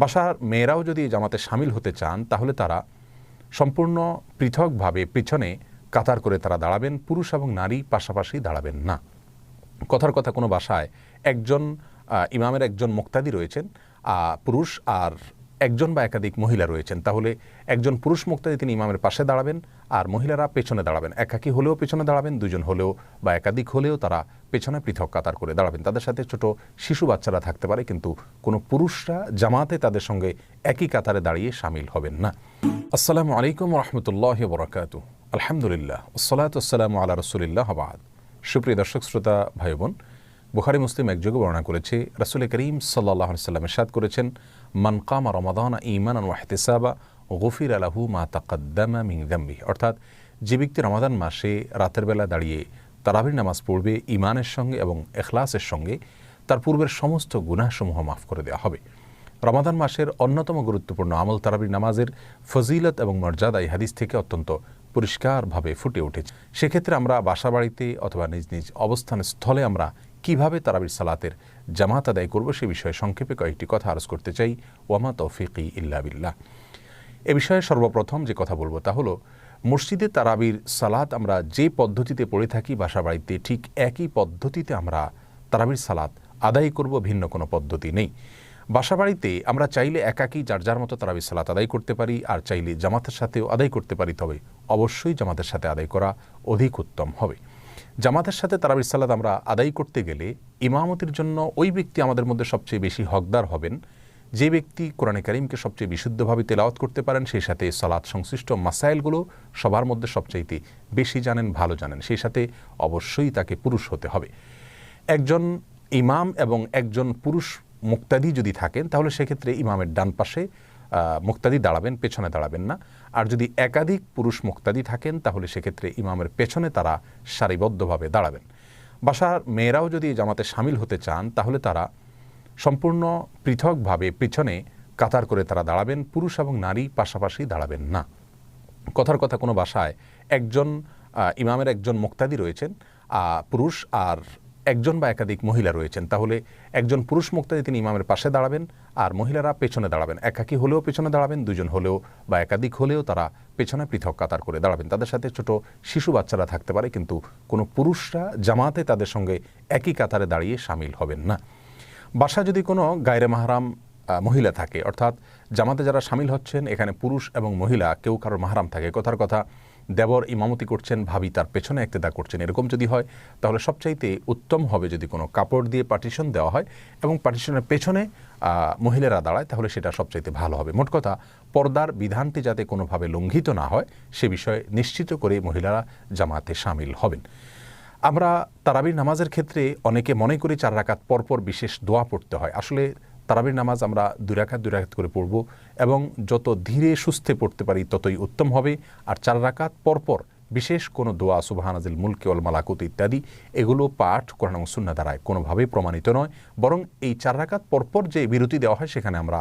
বাসার মেয়েরাও যদি জামাতে সামিল হতে চান, তাহলে তারা সম্পূর্ণ পৃথকভাবে পিছনে কাতার করে তারা দাঁড়াবেন, পুরুষ এবং নারী পাশাপাশি দাঁড়াবেন না। কথার কথা কোনো বাসায় একজন ইমামের একজন মুক্তাদি রয়েছেন পুরুষ আর একজন বা একাধিক মহিলা রয়েছেন, তাহলে একজন পুরুষ মুক্তাদি তিনি ইমামের পাশে দাঁড়াবেন আর মহিলারা পেছনে দাঁড়াবেন। একাকি হলেও পেছনে দাঁড়াবেন, দুজন হলেও বা একাধিক হলেও তারা পেছনে পৃথক কাতার করে দাঁড়াবেন। তাদের সাথে ছোট শিশু বাচ্চারা থাকতে পারে, কিন্তু কোনো পুরুষরা জামাতে তাদের সঙ্গে একই কাতারে দাঁড়িয়ে সামিল হবেন না। আসসালামু আলাইকুম রহমতুল্লাহ বরকাত আলহামদুলিল্লাহ। ওসলাত আল্লাহ রসুলিল্লাহ আবাদ। সুপ্রিয় দর্শক, শ্রোতা ভাই বোন বুখারি মুসলিম একযোগে বর্ণনা করেছে, রসুল করিম সাল্লাহ সাল্লাম এরশাদ করেছেন মানকামা রমাদান ইমান ওয়াহতেসাবা গফির আলাহু মা তাকাদ্দামা মিং দাম্বি অর্থাৎ, যে ব্যক্তি রমাদান মাসে রাতের বেলা দাঁড়িয়ে তারাবির নামাজ পড়বে ইমানের সঙ্গে এবং এখলাসের সঙ্গে, তার পূর্বের সমস্ত গুনাহসমূহ মাফ করে দেওয়া হবে। রমাদান মাসের অন্যতম গুরুত্বপূর্ণ আমল তারাবির নামাজের ফজিলত এবং মর্যাদা এই হাদিস থেকে অত্যন্ত পরিষ্কারভাবে ফুটে উঠেছে। সেক্ষেত্রে আমরা বাসা বাড়িতে অথবা নিজ নিজ অবস্থান স্থলে আমরা কীভাবে তারাবির সালাতের জামাত আদায় করব সে বিষয়ে সংক্ষেপে কয়েকটি কথা আরজ করতে চাই। ওয়ামা তৌফিকি ইল্লা বিল্লাহ। এ বিষয়ে সর্বপ্রথম যে কথা বলব তা হলো, মসজিদে তারাবির সালাত আমরা যে পদ্ধতিতে পড়ে থাকি বাসা বাড়িতে, ঠিক একই পদ্ধতিতে আমরা তারাবির সালাত আদায় করব, ভিন্ন কোনো পদ্ধতি নেই। বাসা বাড়িতে আমরা চাইলে একাকী যার যার মতো তারাবির সালাত আদায় করতে পারি, আর চাইলে জামাতের সাথেও আদায় করতে পারি, তবে অবশ্যই জামাতের সাথে আদায় করা অধিক উত্তম হবে। জামাতের সাথে তারাবির সালাত আমরা আদায় করতে গেলে ইমামতির জন্য ওই ব্যক্তি আমাদের মধ্যে সবচেয়ে বেশি হকদার হবেন। যে ব্যক্তি কোরআনে করিমকে সবচেয়ে বিশুদ্ধভাবে তেলাওয়াত করতে পারেন, সেই সাথে সালাত সংশ্লিষ্ট মাসাইলগুলো সবার মধ্যে সবচাইতে বেশি জানেন, ভালো জানেন। সেই সাথে অবশ্যই তাকে পুরুষ হতে হবে। একজন ইমাম এবং একজন পুরুষ মুক্তাদি যদি থাকেন, তাহলে সেক্ষেত্রে ইমামের ডান পাশে মুক্তাদি দাঁড়াবেন, পেছনে দাঁড়াবেন না। আর যদি একাধিক পুরুষ মুক্তাদি থাকেন, তাহলে সেক্ষেত্রে ইমামের পেছনে তারা সারিবদ্ধভাবে দাঁড়াবেন। বাসার মেয়েরাও যদি জামাতে সামিল হতে চান, তাহলে তারা সম্পূর্ণ পৃথকভাবে পিছনে কাতার করে তারা দাঁড়াবেন, পুরুষ এবং নারী পাশাপাশি দাঁড়াবেন না। কথার কথা, কোনো বাসায় একজন ইমামের একজন মুক্তাদি রয়েছেন পুরুষ আর একজন বা একাধিক মহিলা রয়েছেন, তাহলে একজন পুরুষ মুক্তাদি তিনি ইমামের পাশে দাঁড়াবেন আর মহিলারা পেছনে দাঁড়াবেন। একাকি হলেও পেছনে দাঁড়াবেন, দুজন হলেও বা একাধিক হলেও তারা পেছনে পৃথক কাতার করে দাঁড়াবেন। তাদের সাথে ছোট শিশু বাচ্চারা থাকতে পারে, কিন্তু কোনো পুরুষরা জামাতে তাদের সঙ্গে একই কাতারে দাঁড়িয়ে সামিল হবেন না। বাসা যদি কোনো গায়রে মাহারাম মহিলা থাকে, অর্থাৎ জামাতে যারা সামিল হচ্ছেন, এখানে পুরুষ এবং মহিলা, কেউ কারোর মাহারাম থাকে। কথার কথা দেবর ইমামতি করছেন, ভাবি তার পেছনে একতেদা করছেন, এরকম যদি হয়, তাহলে সবচাইতে উত্তম হবে যদি কোনো কাপড় দিয়ে পার্টিশন দেওয়া হয় এবং পার্টিশনের পেছনে মহিলারা দাঁড়ায়, তাহলে সেটা সবচাইতে ভালো হবে। মোট কথা, পর্দার বিধানটি যাতে কোনোভাবে লঙ্ঘিত না হয়, সে বিষয়ে নিশ্চিত করে মহিলারা জামাতে সামিল হবেন। আমরা তারাবির নামাজের ক্ষেত্রে অনেকে মনে করি চার রাকাত পরপর বিশেষ দোয়া পড়তে হয়। আসলে তারাবির নামাজ আমরা দুরাখাত দুই রাকাত করে পড়ব এবং যত ধীরে সুস্থে পড়তে পারি ততই উত্তম হবে। আর চার রাকাত পরপর বিশেষ কোনো দোয়া সুবাহানাজিল মুলকে ওল মালাকুত ইত্যাদি, এগুলো পাঠ, কোরআন সুন্না দ্বারায় কোনোভাবেই প্রমাণিত নয়। বরং এই চার রাকাত পরপর যে বিরতি দেওয়া হয়, সেখানে আমরা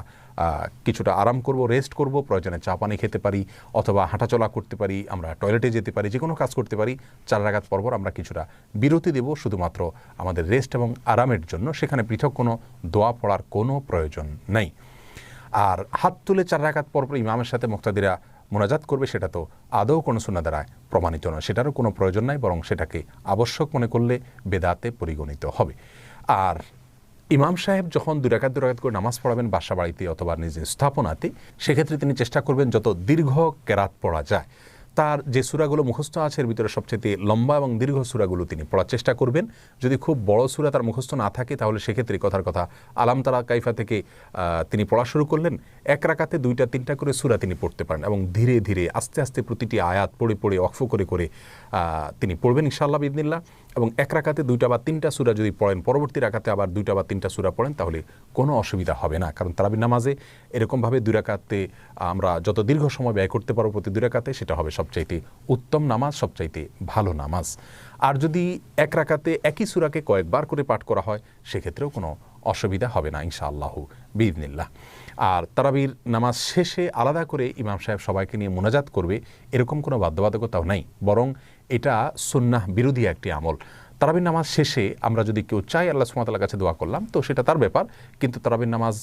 কিছুটা আরাম করব রেস্ট করব, প্রয়োজনে চা পানি খেতে পারি, অথবা হাঁটাচলা করতে পারি, আমরা টয়লেটে যেতে পারি যে কোনো কাজ করতে পারি, চার রাগাত পরপর আমরা কিছুটা বিরতি দেব, শুধুমাত্র আমাদের রেস্ট এবং আরামের জন্য। সেখানে পৃথক কোনো দোয়া পড়ার কোনো প্রয়োজন নেই। আর হাত তুলে চার রাকাত পরপর ইমামের সাথে মুক্তাদিরা মোনাজাত করবে, সেটা তো আদৌ কোনো সুন্না দ্বারায় প্রমাণিত নয়। সেটারও কোনো প্রয়োজন নাই, বরং সেটাকে আবশ্যক মনে করলে বেদাতে পরিগণিত হবে। আর ইমাম সাহেব যখন দুরাকাত দুরাকাত করে নামাজ পড়াবেন বাসা বাড়িতে অথবা নিজের স্থাপনাতে, সেক্ষেত্রে তিনি চেষ্টা করবেন যত দীর্ঘ কেরাত পড়া যায়। তার যে সুরাগুলো মুখস্থ আছে, এর ভিতরে সবচেয়ে লম্বা এবং দীর্ঘ সুরাগুলো তিনি পড়ার চেষ্টা করবেন। যদি খুব বড় সুরা তার মুখস্থ না থাকে, তাহলে সেক্ষেত্রে কথার কথা আলাম তারা কাইফা থেকে তিনি পড়া শুরু করলেন। এক রাকাতে দুইটা, তিনটা করে সুরা তিনি পড়তে পারেন এবং ধীরে ধীরে, আস্তে আস্তে প্রতিটি আয়াত পড়ে পড়ে অক্ষ করে করে তিনি পড়বেন ইনশাআল্লাহ বিদিনিল্লাহ এবং এক রাকাতে দুইটা বা তিনটা সুরা যদি পড়েন, পরবর্তী রাকাতে আবার দুইটা বা তিনটা সুরা পড়েন, তাহলে কোনো অসুবিধা হবে না। কারণ তারাবির নামাজে এরকমভাবে দুই রাকাতে আমরা যত দীর্ঘ সময় ব্যয় করতে পারব প্রতি দুই রাকাতে, সেটা হবে সবচাইতে উত্তম নামাজ, সবচাইতে ভালো নামাজ। আর যদি এক রাকাতে একই সুরাকে কয়েকবার করে পাঠ করা হয়, সেক্ষেত্রেও কোনো অসুবিধা হবে না ইনশাআল্লাহ বিদিনিল্লাহ আর তারাবির নামাজ শেষে আলাদা করে ইমাম সাহেব সবাইকে নিয়ে মোনাজাত করবে, এরকম কোনো বাধ্যবাধকতাও নাই। বরং এটা সুন্নাহ বিরোধী একটি আমল। তারাবির নামাজ শেষে আমরা যদি কেউ চাই আল্লাহ সুমাতার কাছে দোয়া করলাম, তো সেটা তার ব্যাপার। কিন্তু তারাবির নামাজ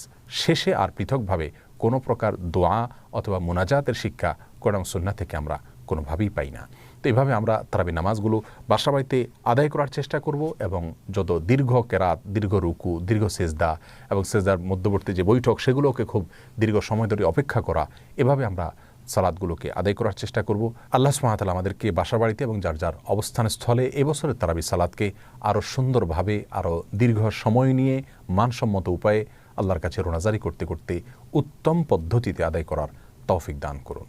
শেষে আর পৃথকভাবে কোনো প্রকার দোয়া অথবা মোনাজাতের শিক্ষা কোরআন সুন্না থেকে আমরা কোনোভাবেই পাই না। তো এইভাবে আমরা তারাবি নামাজগুলো বাসা বাড়িতে আদায় করার চেষ্টা করব এবং যত দীর্ঘ কেরাত, দীর্ঘ রুকু, দীর্ঘ সেজদা এবং সেজদার মধ্যবর্তী যে বৈঠক, সেগুলোকে খুব দীর্ঘ সময় ধরে অপেক্ষা করা, এভাবে আমরা সালাদগুলোকে আদায় করার চেষ্টা করব। আল্লাহ সুমাতাল আমাদেরকে বাসা বাড়িতে এবং যার যার অবস্থান স্থলে এবছরের তারাবি সালাদকে আরও সুন্দরভাবে, আরও দীর্ঘ সময় নিয়ে মানসম্মত উপায়ে আল্লাহর কাছে রোনাজারি করতে করতে উত্তম পদ্ধতিতে আদায় করার তৌফিক দান করুন।